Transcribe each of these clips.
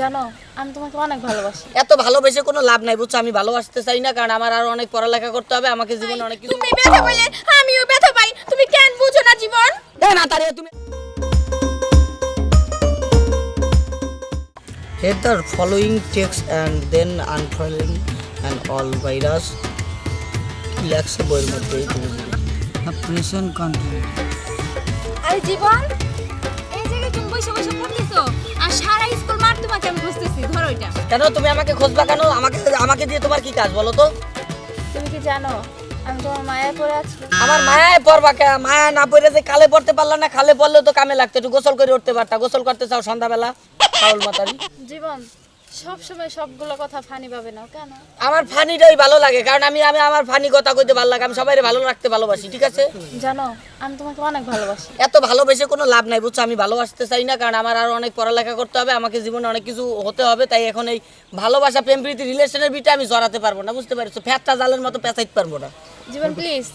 জানো আমি তোমাকে অনেক ভালোবাসি। এত ভালোবেসে কোনো লাভ নাই বুঝছ? আমি ভালোবাসতে চাই না কারণ আমার আরও অনেক পড়ালেখা করতে হবে আমাকে জীবনে অনেক কিছু তুমি ব্যথা পাইলে আমিও ব্যথা পাই। তুমি কেন বুঝো না জীবন? এ না তারে তুমি Hit the following text and then unfollowing and all virus লেখছে বইয়ের মধ্যে। প্রেশন কন্টেন্ট আরে জীবন এই জায়গায় তুমি বসে বসে পড়তেছো আর সারা তোমাকে আমি খুঁজতেছি ধরো এটা। কেন তুমি আমাকে খুঁজবা কেন? আমাকে আমাকে দিয়ে তোমার কি কাজ বলো তো? তুমি কি জানো আমি তোমার মায়ায় পড়ে আছি? আমার মায়ায় পড়বা কে? মায়া না পড়ে যে কালে পড়তে পারলা না খালে পড়লে তো কামে লাগতো একটু গোসল করে উঠতে পারতা। গোসল করতে চাও সন্ধ্যাবেলা? পাউল মাতারি। জীবন সব সময় সবগুলো কথা ফানি পাবে না কেন? আমার ফানিটাই ভালো লাগে কারণ আমি আমি আমার ফানি কথা কইতে ভালো লাগে আমি সবাই ভালো রাখতে ভালোবাসি ঠিক আছে? জানো আমি তোমাকে অনেক ভালোবাসি। এত ভালোবেসে কোনো লাভ নাই বুঝছ? আমি ভালোবাসতে চাই না কারণ আমার আরও অনেক পড়ালেখা করতে হবে আমাকে জীবনে অনেক কিছু হতে হবে তাই এখন এই ভালোবাসা প্রেম প্রীতি রিলেশনের বিটা আমি জড়াতে পারব না বুঝতে পারছ? ফ্যাটটা জালের মতো পেঁচাইতে পারব না। জীবন প্লিজ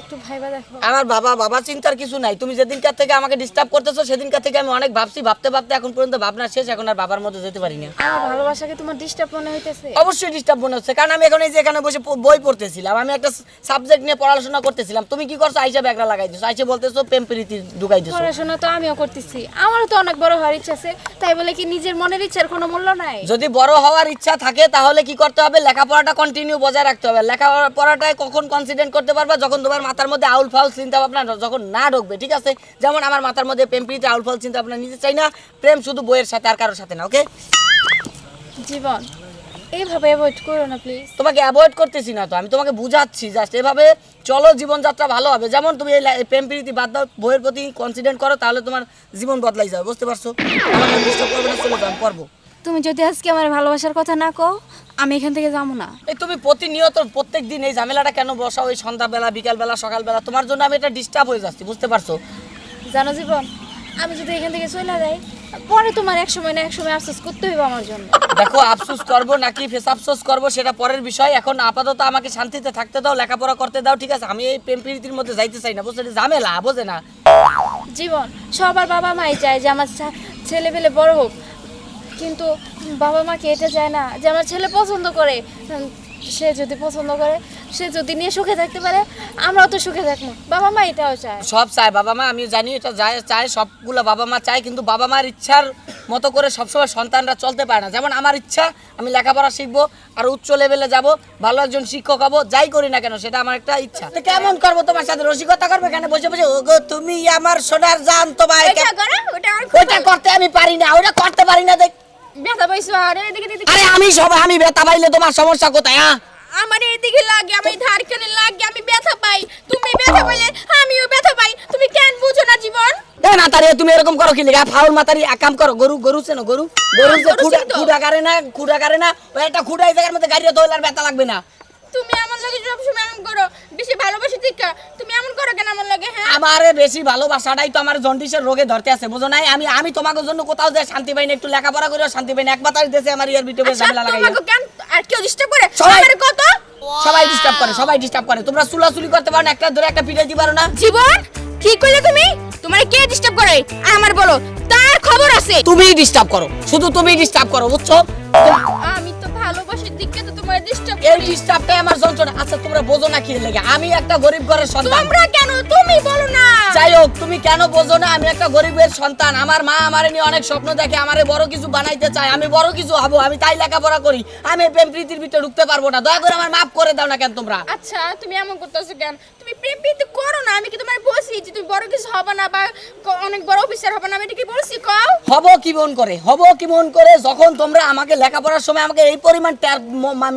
একটু ভাইবা দেখো। আমার বাবা বাবা চিন্তার কিছু নাই। তুমি যেদিনকার থেকে আমাকে ডিস্টার্ব করতেছো সেদিনকার থেকে আমি অনেক ভাবছি ভাবতে ভাবতে এখন পর্যন্ত ভাবনা শেষ এখন আর বাবার মধ্যে যেতে পারি না আমার ভালোবাসাকে তোমার ডিস্টার্ব মনে হইতেছে? অবশ্যই ডিস্টার্ব মনে হচ্ছে কারণ আমি এখন এই যে এখানে বসে বই পড়তেছিলাম আমি একটা সাবজেক্ট নিয়ে পড়াশোনা করতেছিলাম। তুমি কি করছ? আইসা ব্যাগরা লাগাই দিছো আইসা বলতেছো প্রেম প্রীতি ঢুকাই দিছো পড়াশোনা তো আমিও করতেছি। আমারও তো অনেক বড় হওয়ার ইচ্ছা আছে তাই বলে কি নিজের মনের ইচ্ছার কোনো মূল্য নাই? যদি বড় হওয়ার ইচ্ছা থাকে তাহলে কি করতে হবে? লেখাপড়াটা কন্টিনিউ বজায় রাখতে হবে। লেখাপড়াটায় কখন কনসিডেন্ট করতে পারবা? যখন তোমার মাথার মধ্যে আউল ফাউল চিন্তা ভাবনা যখন না ঢুকবে ঠিক আছে? যেমন আমার মাথার মধ্যে প্রেম প্রীতি আউল ফাউল চিন্তা ভাবনা নিতে চাই না প্রেম শুধু বইয়ের সাথে আর কারোর সাথে না ওকে? জীবন এইভাবে অ্যাভয়েড করো না প্লিজ তোমাকে অ্যাভয়েড করতেছি না তো আমি তোমাকে বুঝাচ্ছি জাস্ট এভাবে চলো জীবনযাত্রা ভালো হবে। যেমন তুমি এই প্রেম প্রীতি বাদ দাও বইয়ের প্রতি কনসিডেন্ট করো তাহলে তোমার জীবন বদলাই যাবে বুঝতে পারছ? আমাকে ডিস্টার্ব করবে না চলে যাও পারব তুমি যদি আজকে আমার ভালোবাসার কথা না কও আমি এখান থেকে যাব না। এই তুমি প্রতিনিয়ত প্রত্যেক দিন এই ঝামেলাটা কেন বসাও? এই সন্ধ্যাবেলা বিকালবেলা সকালবেলা? তোমার জন্য আমি এটা ডিস্টার্ব হয়ে যাচ্ছি বুঝতে পারছ? জানো জীবন আমি যদি এখান থেকে চলে যাই পরে তোমার এক সময় না এক সময় আফসোস করতে হইব আমার জন্য। দেখো আফসোস করব নাকি ফেস আফসোস করব সেটা পরের বিষয়। এখন আপাতত আমাকে শান্তিতে থাকতে দাও লেখাপড়া করতে দাও ঠিক আছে? আমি এই প্রেম প্রীতির মধ্যে যাইতে চাই না বুঝতে ঝামেলা বোঝে না? জীবন সবার বাবা মাই চায় যে আমার ছেলে পেলে বড় হোক। কিন্তু বাবা মাকে এটা চায় না যে আমার ছেলে পছন্দ করে। সে যদি পছন্দ করে সে যদি নিয়ে সুখে থাকতে পারে আমরাও তো সুখে থাকব। বাবা মা এটাও চায়। সব চায় বাবা মা আমি জানি এটা যায় চায় সবগুলো বাবা মা চায় কিন্তু বাবা মার ইচ্ছার মতো করে সবসময় সন্তানরা চলতে পারে না। যেমন আমার ইচ্ছা আমি লেখাপড়া শিখব আর উচ্চ লেভেলে যাব ভালো একজন শিক্ষক হব যাই করি না কেন সেটা আমার একটা ইচ্ছা। কেমন করব তোমার সাথে? রসিকতা করবে কেন? বসে বসে ওগো তুমি আমার সোনার জান তো ভাই এটা করো ওটা করতে আমি পারি না ওইটা করতে পারি না দেখ। ব্যথা পাইছো আরে এদিকে এদিকে। আরে আমি সব আমি ব্যথা পাইলে তোমার সমস্যা কোথায় হ্যাঁ? আমার এদিকে লাগে আমি ধার কানে লাগে আমি ব্যথা পাই। তুমি ব্যথা পাইলে আমিও ব্যথা পাই। তুমি কেন বুঝো না জীবন? এ তারে তুমি এরকম করো কি লাগা? ফাউল মাতারি এক কাম করো গরু গরু চেনো গরু। গরু যে খুঁড়া খুঁড়া করে না খুঁড়া করে না ওই একটা খুঁড়া এই জায়গার মধ্যে গাড়িতে ধরলে ব্যথা লাগবে না। তুমি আমার লাগে সব সময় এমন করো। বেশি ভালোবাসি তুমি এমন করো কেন আমার লাগে হ্যাঁ? আমারে বেশি ভালোবাসাটাই তো আমার জন্ডিসের রোগে ধরতে আছে বুঝো নাই? আমি আমি তোমাকে জন্য কোথাও যে শান্তি পাই না একটু লেখাপড়া করেও শান্তি পাই না। এক বাতাস দেশে আমার ইয়ার ভিতরে আচ্ছা, ঝামেলা লাগাই তোমাকে কেন আর কেউ ডিস্টার্ব করে? কত? সবাই ডিস্টার্ব করে সবাই ডিস্টার্ব করে। তোমরা চুলাচুলি করতে পারো না একটা ধরে একটা পিটাইতে পারো না। জীবন কি কইলে তুমি? তোমার কে ডিস্টার্ব করে? আমার বলো। তার খবর আছে। তুমিই ডিস্টার্ব করো শুধু তুমিই ডিস্টার্ব করো বুঝছ? আমি তো ভালোবাসি দিকে তো তোমার ডিস্টার্ব এই ডিস্টার্বটাই আমার যন্ত্রণা। আচ্ছা তোমরা বোঝো না কি লেগে। আমি একটা গরিব ঘরের সন্তান। তোমরা কেন? তুমি বলো না। যাই হোক তুমি কেন বোঝো না? আমি একটা গরিবের সন্তান। আমার মা আমারে নিয়ে অনেক স্বপ্ন দেখে আমারে বড় কিছু বানাইতে চায়। আমি বড় কিছু হব আমি তাই লেখাপড়া করি। আমি প্রেম প্রীতির ভিতরে ঢুকতে পারব না। দয়া করে আমার মাফ করে দাও না কেন তোমরা? আচ্ছা তুমি এমন করতেছো কেন? তুমি প্রেম প্রীতি করো না। আমি কি তোমার বলছি যে তুমি বড় কিছু হবে না বা অনেক বড় অফিসার হবে না? আমি এটা কি বলছি কও? হব কি মন করে? হব কি মন করে? যখন তোমরা আমাকে লেখাপড়ার সময় আমাকে এই পরিমাণ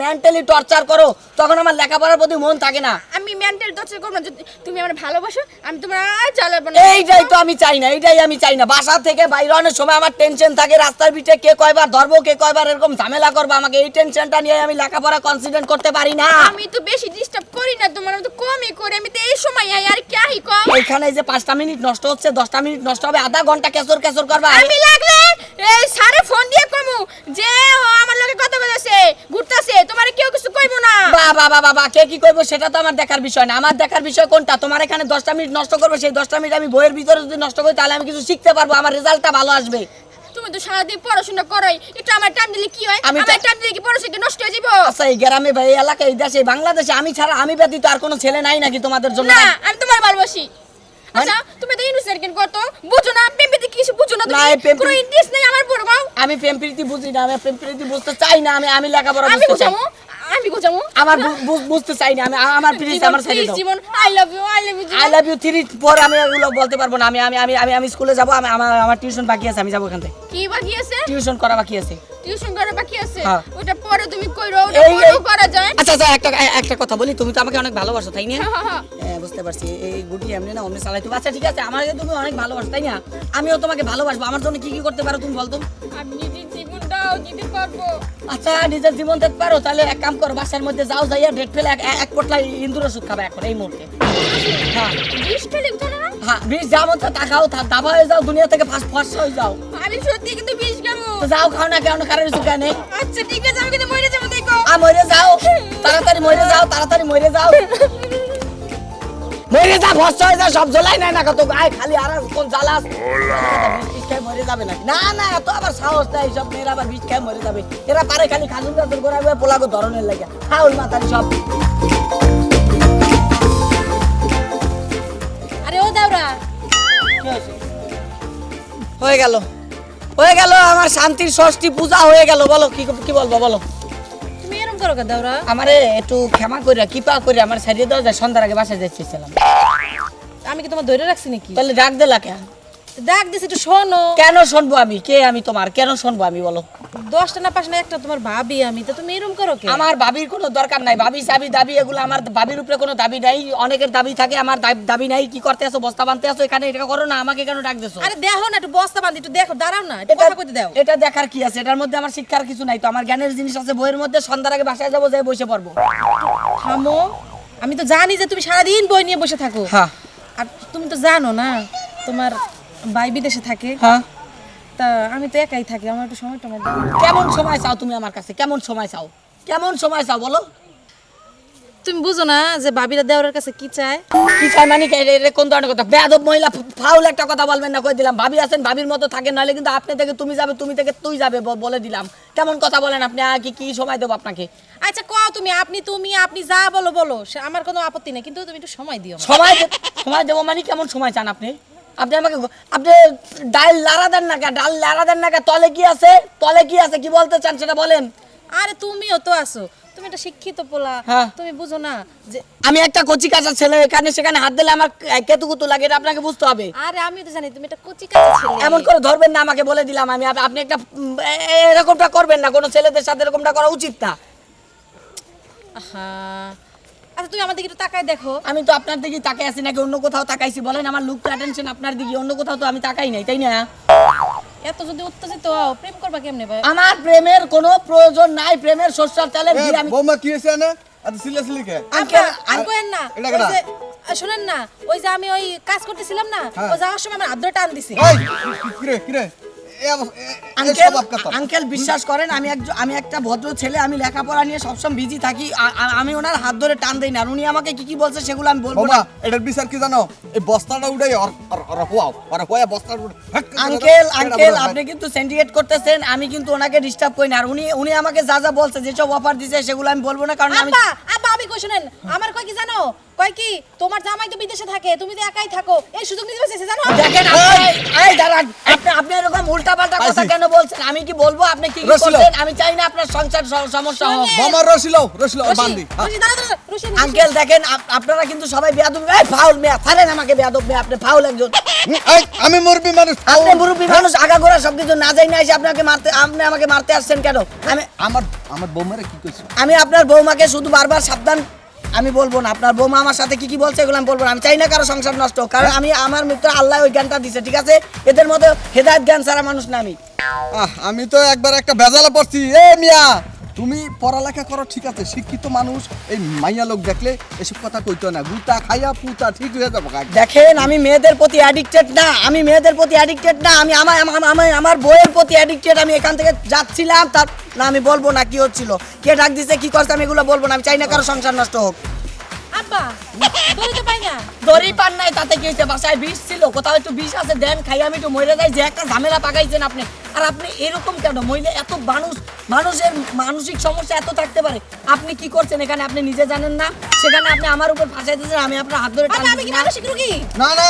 মেন্টালি টর্চার করো তখন আমার লেখাপড়ার প্রতি মন থাকে না। আমি মেন্টাল টর্চার করব যদি তুমি আমার ভালোবাসো আমি তোমার জ্বালাবো না। এইটাই তো আমি চাই না এইটাই আমি চাই না। বাসা থেকে বাইরে অনেক সময় আমার টেনশন থাকে রাস্তার পিঠে কে কয়বার ধরবো কে কয়বার এরকম ঝামেলা করব আমাকে এই টেনশনটা নিয়ে আমি লেখাপড়া কনসিডেন্ট করতে পারি না। আমি তো বেশি ডিস্টার্ব করি না তোমার তো কমই করি। আমি তো এই সময় আর কি আহি কম এইখানে যে পাঁচটা মিনিট নষ্ট হচ্ছে দশটা মিনিট নষ্ট হবে আধা ঘণ্টা কেসর কেসর করবা। আমি লাগলে এই সারে ফোন দিয়ে কমু যে ও আমার লগে কথা বলেছে ঘুরতাছে তোমার কেউ কিছু কইবো না বাবা বাবা কে কি করব সেটা তো আমার দেখার বিষয় না। আমার দেখার বিষয় কোনটা? তোমার এখানে দশটা মিনিট নষ্ট করবে সেই দশটা মিনিট আমি বইয়ের ভিতরে যদি নষ্ট করি তাহলে আমি কিছু শিখতে পারব আমার রেজাল্টটা ভালো আসবে। তুমি তুমি তো সারাদিন পড়াশোনা করোই একটু আমার টাইম দিলে কি হয়? আমি টাইম দিলে কি পড়াশোনা নষ্ট হয়ে যাব আচ্ছা এই গ্রামে ভাই এলাকায় এই দেশে বাংলাদেশে আমি ছাড়া আমি ব্যতীত আর কোনো ছেলে নাই নাকি তোমাদের জন্য? না আমি তোমার ভালোবাসি। মানে- আচ্ছা তুমি তো ইউনিভার্সিটি কেন করতো। বুঝো না পেম্পিতে কিছু বুঝো না না, এই তুমি কোনো ইন্টারেস্ট নেই আমার আমি প্রেম প্রীতি বুঝি না আমি প্রেম প্রীতি বুঝতে চাই না আমি আমি লেখাপড়া আমি বুঝামো। আমি বুঝামো? আমার বুঝতে চাই না আমি আমার প্লিজ আমার ছেড়ে দাও জীবন I love you I love you I love you three পর আমি এগুলো বলতে পারব না। আমি আমি আমি আমি আমি স্কুলে যাব আমি আমার আমার টিউশন বাকি আছে আমি যাব এখান থেকে। কি বাকি আছে? টিউশন করা বাকি আছে। টিউশন করা বাকি আছে? হ্যাঁ। ওটা পরে তুমি কইরো ওটা এই- করা যায়। আচ্ছা আচ্ছা একটা একটা কথা বলি তুমি তো আমাকে অনেক ভালোবাসো তাই না? হ্যাঁ, হ্যাঁ, বুঝতে পারছি। এই গুটি এমনি না অমনি চালাই তুমি আচ্ছা ঠিক আছে আমাকে তুমি অনেক ভালোবাসো তাই না? আমিও তোমাকে ভালোবাসবো। আমার জন্য কি কি করতে পারো তুমি বলতো? আমি দিতে আচ্ছা নিজের জীবন দেখতে পারো তাহলে এক কাম করো বাসার মধ্যে যাও যাইয়া ডেট ফেলে এক- পোটলা ইন্দুর ওষুধ খাবে এখন এই মুহূর্তে। হ্যাঁ। বিষ না? হ্যাঁ বিষ যা মন তা খাও দাবা হয়ে যাও দুনিয়া থেকে ফার্স্ট হয়ে যাও। আমি সত্যি কিন্তু বিষ খাব যাও খাও না কেন কারণ কিছু কেন আচ্ছা ঠিক আছে আমি কিন্তু মরে যাব দেখো। আ মরে যাও। তাড়াতাড়ি মরে যাও তাড়াতাড়ি মরে যাও। মরে যা ভস্ত হয়ে যা সব জ্বলাই নাই না কত গায়ে খালি আর কোন জ্বালাস। বিষ খেয়ে মরে যাবে নাকি? না না এত আবার সাহস নাই সব মেয়েরা আবার বিষ খেয়ে মরে যাবে। এরা পারে খালি খাজুর গাজুর করে পোলাগো ধরনের লাগে। হাউল মাথারি সব। আরে ও দাওরা। হয়ে গেল। হয়ে গেল আমার শান্তির ষষ্ঠী পূজা হয়ে গেল। বলো কি কি বলব বলো। করো কে দাওরা। আমারে একটু ক্ষমা কইরা কৃপা কইরা আমার সারিয়ে দাও যা সন্ধ্যার আগে বাসায় যাচ্ছিলাম আমি কি তোমার ধরে রাখছি নাকি? তাহলে ডাক দেলা কেন ডাক দিছি একটু শোনো। কেন শুনব আমি? কে আমি তোমার? কেন শুনব আমি বলো? দশটা না পাঁচটা না একটা তোমার ভাবি আমি তো তুমি এরকম করো আমার ভাবির কোনো দরকার নাই। ভাবি দাবি এগুলো আমার ভাবির উপরে কোনো দাবি নাই। অনেকের দাবি থাকে আমার দাবি- নাই কি করতে আসো বস্তা বানতে আসো এখানে এটা করো না আমাকে কেন ডাক দেছো? আরে দেখো না একটু বস্তা বান্ধি একটু দেখো দাঁড়াও না কথা কইতে দাও। এটা দেখার কি আছে? এটার মধ্যে আমার শিক্ষার কিছু নাই তো আমার জ্ঞানের জিনিস আছে বইয়ের মধ্যে সন্ধ্যার আগে বাসায় যাব যাই বসে পড়ব। থামো আমি তো জানি যে তুমি সারাদিন বই নিয়ে বসে থাকো। হ্যাঁ। আর তুমি তো জানো না তোমার ভাই বিদেশে থাকে। হ্যাঁ। তা আমি তো একাই থাকি আমার একটু সময় টময় দাও। কেমন সময় চাও তুমি আমার কাছে? কেমন সময় চাও? কেমন সময় চাও বলো? তুমি বুঝো না যে ভাবিরা দেওয়ার কাছে কি চায়? কি চাই মানে কোন ধরনের কথা? বেয়াদব মহিলা ফাউল একটা কথা বলবেন না কই দিলাম। ভাবি আছেন ভাবির মতো থাকে নাহলে কিন্তু আপনি থেকে তুমি যাবে তুমি থেকে তুই যাবে বলে দিলাম। কেমন কথা বলেন আপনি? কি কি সময় দেবো আপনাকে? আচ্ছা কও তুমি আপনি তুমি আপনি যা বলো বলো। সে আমার কোনো আপত্তি নেই কিন্তু তুমি একটু সময় দিও সময় সময় দেবো মানে কেমন সময় চান আপনি? আপনি আমাকে আপনি ডাল লাড়া দেন না ডাল লাড়া দেন না তলে কি আছে? তলে কি আছে? কি বলতে চান সেটা বলেন। আরে তুমিও তো আছো। তুমি একটা শিক্ষিত পোলা। হ্যাঁ। তুমি বুঝো না যে আমি একটা কচি কাঁচা ছেলে এখানে সেখানে হাত দিলে আমার কেতু কুতু লাগে এটা আপনাকে বুঝতে হবে। আরে আমি তো জানি তুমি একটা কচি কাঁচা ছেলে। এমন করে ধরবেন না আমাকে বলে দিলাম আমি। আপনি একটা এরকমটা করবেন না। কোনো ছেলেদের সাথে এরকমটা করা উচিত না। আহা। আচ্ছা তুমি আমার দিকে একটু তাকায় দেখো। আমি তো আপনার দিকে তাকাই আছি নাকি অন্য কোথাও তাকাইছি? বলেন আমার লুক অ্যাটেনশন আপনার দিকে অন্য কোথাও তো আমি তাকাই নাই তাই না? এত যদি উত্তেজিত হও প্রেম করবা কেমনে ভাই? আমার প্রেমের কোনো প্রয়োজন নাই প্রেমের শস্যর চালের এ, আমি বৌমা কি হয়েছে না এত সিলে সিলি কে? আঙ্কেল আর কোয়েন না। এটা ওই শুনেন না ওই যে আমি ওই কাজ করতেছিলাম না হ্যাঁ। ও যাওয়ার সময় আমার আদ্র টান দিছে। এই কিরে কিরে এ অবস- এ- এ আঙ্কেল আঙ্কেল বিশ্বাস করেন আমি একজন আমি একটা ভদ্র ছেলে আমি লেখাপড়া নিয়ে সবসময় বিজি থাকি আমি ওনার হাত ধরে টান দেই না উনি আমাকে কি কি বলছে সেগুলো আমি বলব না। এটার বিচার কি জানো? এই বস্তাটা উঠাই আর আর হোয়াও আর হোয়া বস্তাটা দাও, আঙ্কেল আঙ্কেল আপনি কিন্তু সেন্ডিকেট করতেছেন আমি কিন্তু ওনাকে ডিস্টার্ব করি না আর উনি উনি আমাকে যা যা বলছে যেসব অফার দিছে সেগুলো আমি বলব না কারণ আমি আমি কই শুনেন? আমার কই কি জানো? কই কি তোমার জামাই তো বিদেশে থাকে তুমি তো একাই থাকো। এই সুযোগ নিতে বসেছে জানো? দেখেন আপনি- এই দাঁড়ান। আপনি আপনি এরকম উল্টাপাল্টা কথা কেন বলছেন? আমি কি বলব? আপনি কি কি করছেন? আমি চাই না আপনার সংসার সমস্যা হোক। শুনে- রসিলো রসিলো বান্দি। দাঁড়া। আঙ্কেল দেখেন আপনারা কিন্তু সবাই বেয়াদব। এই ফাউল মেয়া ছাড়েন আমাকে বেয়াদব মেয়া আপনি ফাউল একজন। এই, আমি মুরবি মানুষ আপনি মুরব্বী মানুষ আগাগোড়া সবকিছু না যাই না এসে আপনাকে মারতে আপনি আমাকে মারতে আসছেন কেন? আমি আমার আমার বৌমারে কি কইছো? আমি আপনার বৌমাকে শুধু বারবার সাবধান আমি বলব না আপনার বৌমা আমার সাথে কি কি বলছে এগুলো আমি বলব না। আমি চাই না কারও সংসার নষ্ট হোক। কারণ আমি আমার মিত্র আল্লাহ ওই জ্ঞানটা দিছে ঠিক আছে? এদের মধ্যে হেদায়ত জ্ঞান ছাড়া মানুষ না আমি। আহ, আমি তো একবার একটা বেজালে পড়ছি। এ মিয়া তুমি পড়ালেখা করো ঠিক আছে। শিক্ষিত মানুষ এই মাইয়া লোক দেখলে এসব কথা কইতো না। গুতা খাইয়া পুতা ঠিক হয়ে যাব দেখেন আমি মেয়েদের প্রতি অ্যাডিক্টেড না আমি মেয়েদের প্রতি অ্যাডিক্টেড না আমি আমার আমার বইয়ের প্রতি অ্যাডিক্টেড আমি এখান থেকে যাচ্ছিলাম তার না আমি বলব না কি হচ্ছিল। কে ডাক দিছে কি করছে আমি এগুলো বলব না আমি চাই না কারও সংসার নষ্ট হোক। আব্বা দড়ি তো পাই না। দড়ি পান নাই তাতে কি হয়েছে বাসায় বিষ ছিল কোথাও একটু বিষ আছে দেন খাই আমি একটু মরে যাই যে একটা ঝামেলা পাকাইছেন আপনি। আর আপনি এরকম কেন? মহিলা এত মানুষ মানুষের মানসিক সমস্যা এত থাকতে পারে। আপনি কি করছেন? এখানে আপনি নিজে জানেন না। সেখানে আপনি আমার উপর ফাঁসাই দিয়েছেন আমি আপনার হাত ধরে আমি কি না? মানসিক রোগী? না না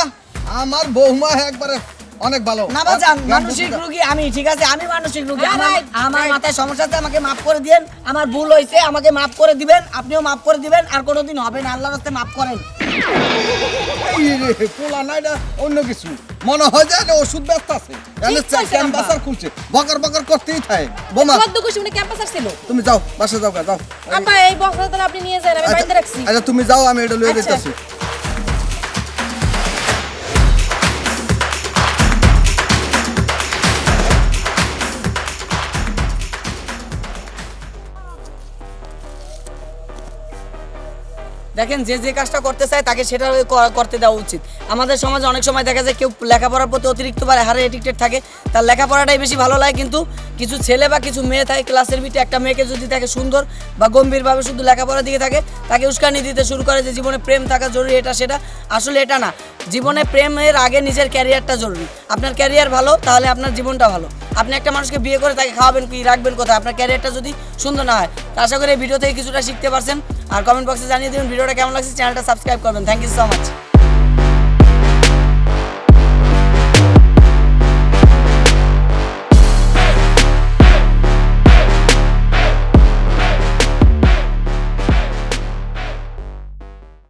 আমার বৌমা একবারে অনেক ভালো। না বাজান মানসিক রোগী আমি ঠিক আছে আমি মানসিক রোগী। হ্যাঁ, আমার আমার মাথায় সমস্যা আছে আমাকে মাফ করে দিবেন আমার ভুল হয়েছে আমাকে মাফ করে দিবেন আপনিও মাফ করে দিবেন আর কোনোদিন হবে না। আল্লাহর রাস্তায় মাফ করেন। পোলা না এটা অন্য কিছু। মনে হয় যে এটা ওষুধ ব্যস্ত আছে। খুলছে। বকর বকর করতেই থাকে। বোমা। সদ্য খুশি মানে ক্যাম্পাস ছিল তুমি যাও বাসা যাও যাও। আব্বা এই বক্সটা আপনি নিয়ে যান আমি আচ্ছা, রাখছি। আচ্ছা তুমি যাও আমি এটা লয়ে আচ্ছা। দিতেছি। দেখেন যে যে কাজটা করতে চায় তাকে সেটা করতে দেওয়া উচিত। আমাদের সমাজে অনেক সময় দেখা যায় কেউ লেখাপড়ার প্রতি অতিরিক্ত পারে হারে এডিক্টেড থাকে, তার লেখাপড়াটাই বেশি ভালো লাগে কিন্তু কিছু ছেলে বা কিছু মেয়ে থাকে ক্লাসের ভিতরে একটা মেয়েকে যদি তাকে সুন্দর বা গম্ভীরভাবে শুধু লেখাপড়ার দিকে থাকে, তাকে উস্কানি দিতে শুরু করে যে জীবনে প্রেম থাকা জরুরি, এটা সেটা। আসলে এটা না, জীবনে প্রেমের আগে নিজের ক্যারিয়ারটা জরুরি। আপনার ক্যারিয়ার ভালো, তাহলে আপনার জীবনটা ভালো। আপনি একটা মানুষকে বিয়ে করে তাকে খাওয়াবেন কি রাখবেন কোথায়? আপনার ক্যারিয়ারটা যদি সুন্দর না হয়, তো আশা করি এই ভিডিও থেকে কিছুটা শিখতে পারছেন। আর কমেন্ট বক্সে জানিয়ে দিন ভিডিওটা কেমন লাগছে? চ্যানেলটা সাবস্ক্রাইব করবেন। Thank you so much